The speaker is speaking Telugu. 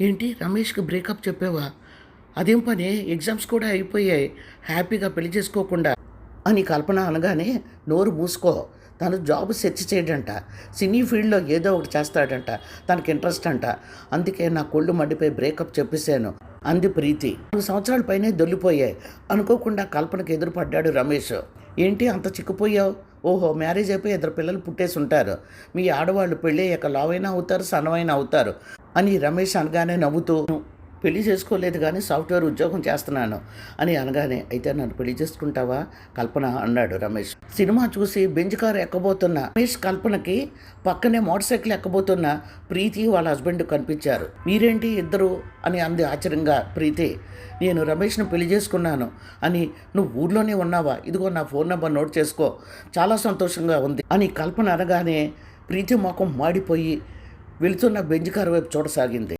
ఏంటి రమేష్కి బ్రేకప్ చెప్పావా? అదేం పని? ఎగ్జామ్స్ కూడా అయిపోయాయి. హ్యాపీగా పెళ్ళి చేసుకోకుండా. అని కల్పన అనగానే నోరు మూసుకో. తను జాబ్ సెర్చ్ చేయడంట. సినీ ఫీల్డ్లో ఏదో ఒకటి చేస్తాడంట. తనకి ఇంట్రెస్ట్ అంట. అందుకే నా కొళ్ళు మండిపోయి బ్రేకప్ చెప్పేశాను. అంది ప్రీతి. నాలుగు సంవత్సరాల పైనే దొల్లిపోయాయి. అనుకోకుండా కల్పనకు ఎదురుపడ్డాడు రమేష్. ఏంటి అంత చిక్కుపోయావు? ఓహో మ్యారేజ్ అయిపోయి ఇద్దరు పిల్లలు పుట్టేసి ఉంటారు మీ ఆడవాళ్ళు పెళ్ళి అయ్యాక లావైనా అవుతారు సన్నమైనా అవుతారు. అని రమేష్ అనగానే నవ్వుతూ పెళ్ళి చేసుకోలేదు కానీ సాఫ్ట్వేర్ ఉద్యోగం చేస్తున్నాను అని అనగానే అయితే నన్ను పెళ్ళి చేసుకుంటావా? కల్పన అన్నాడు రమేష్. సినిమా చూసి బెంచ్ కారు ఎక్కబోతున్న రమేష్ కల్పనకి పక్కనే మోటార్ సైకిల్ ఎక్కబోతున్న ప్రీతి వాళ్ళ హస్బెండ్ కనిపించారు. మీరేంటి ఇద్దరు? అని అంది ఆశ్చర్యంగా ప్రీతి. నేను రమేష్ను పెళ్ళి చేసుకున్నాను అని నువ్వు ఊర్లోనే ఉన్నావా? ఇదిగో నా ఫోన్ నెంబర్ నోట్ చేసుకో. చాలా సంతోషంగా ఉంది అని కల్పన అనగానే ప్రీతి మొఖం మాడిపోయి వెళుతున్న బెంచ్ కారు వైపు చూడసాగింది